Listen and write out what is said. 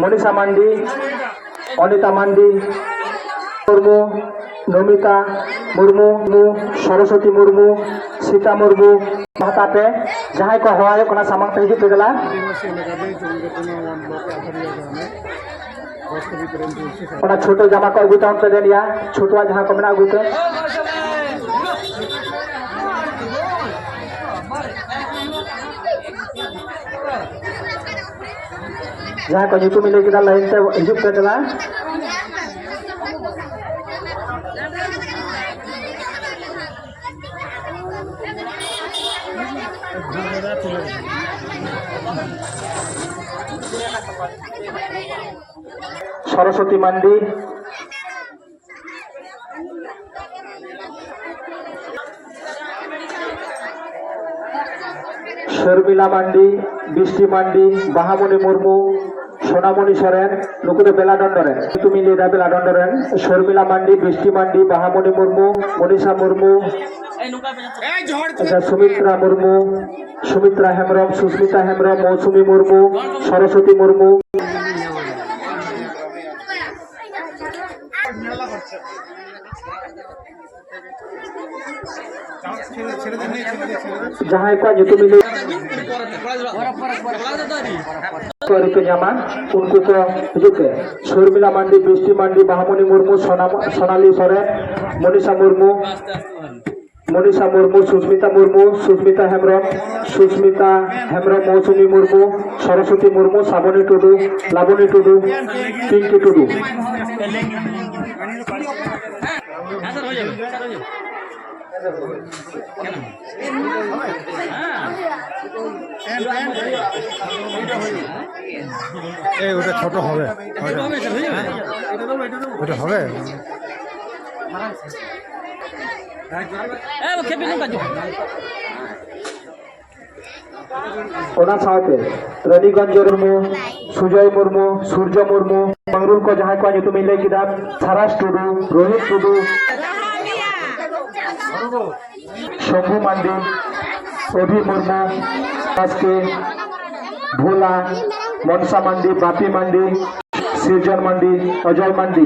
মনীষা মান্ডি, অনিতা মান্ডি, মুর্মু, নমিতা মুর্মু সরস্বতী মুর্মু, সীতা মুর্মু ভাতাতে যাহাই কো হয় কোনা সামাং থেকে হিজুপ গেলা ওনা ছোট জামা কো গুতা হতে দেন ইয়া ছোট যাহা কো মেনা গুতে Thank you. Ra có những cô mình đây ra lấy tao giúp cái đó. Saraswati mandi Sharmila mandi বৃষ্টি মান্ডি বাহামণি মুর্মু সোনামণি সরেন নুকুরে বেলাডন্ডরেন কিন্তু মিলিয়ে দেয় বেলাডন্ডরেন শর্মিলা মান্ডি বৃষ্টি মান্ডি বাহামণি মুর্মু মনীষা মুর্মু আচ্ছা, সুমিত্রা মুর্মু সুমিত্রা হেমরম সুস্মিতা হেমরম মৌসুমী মুর্মু সরস্বতী মুর্মু। খেলা হচ্ছে जहाँ का जो मिले स्वरूप जमा उनको को रुके शर्मिला मांडी बृष्टि मांडी बहामनी मुर्मू सोनाली सोरेन मनीषा मुर्मू মনীষা মুর্মু সুস্মিতা মুর্মু সুস্মিতা হেমব্রম সুস্মিতা হেমব্রম মৌসুমী মুর্মু সরস্বতী মুর্মু শ্রাবণী টুডু লাবণী টুডু পিঙ্কি টুডু। ওটা ছোট হবে? ওটা হবে? ᱚᱱᱟ ᱥᱟᱶᱛᱮ ᱨᱟᱱᱤᱜᱚᱧᱡ ᱢᱩᱨᱢᱩ ᱥᱩᱡᱚᱭ ᱢᱩᱨᱢᱩ ᱥᱩᱨᱡᱚ ᱢᱩᱨᱢᱩ ᱵᱟᱝᱨᱩᱞ ᱠᱚ ᱡᱟᱦᱟᱸᱭ ᱠᱚᱣᱟᱜ ᱧᱩᱛᱩᱢᱤᱧ ᱞᱟᱹᱭ ᱠᱮᱫᱟ ᱥᱟᱨᱟᱥ ᱴᱩᱰᱩ ᱨᱳᱦᱤᱛ ᱴᱩᱰᱩ শম্ভু মান্ডি অভি মুর্মু বাসকে ভোলা মনসা মান্ডি বাপি মান্ডি সৃজন মান্ডি অজয় মান্ডি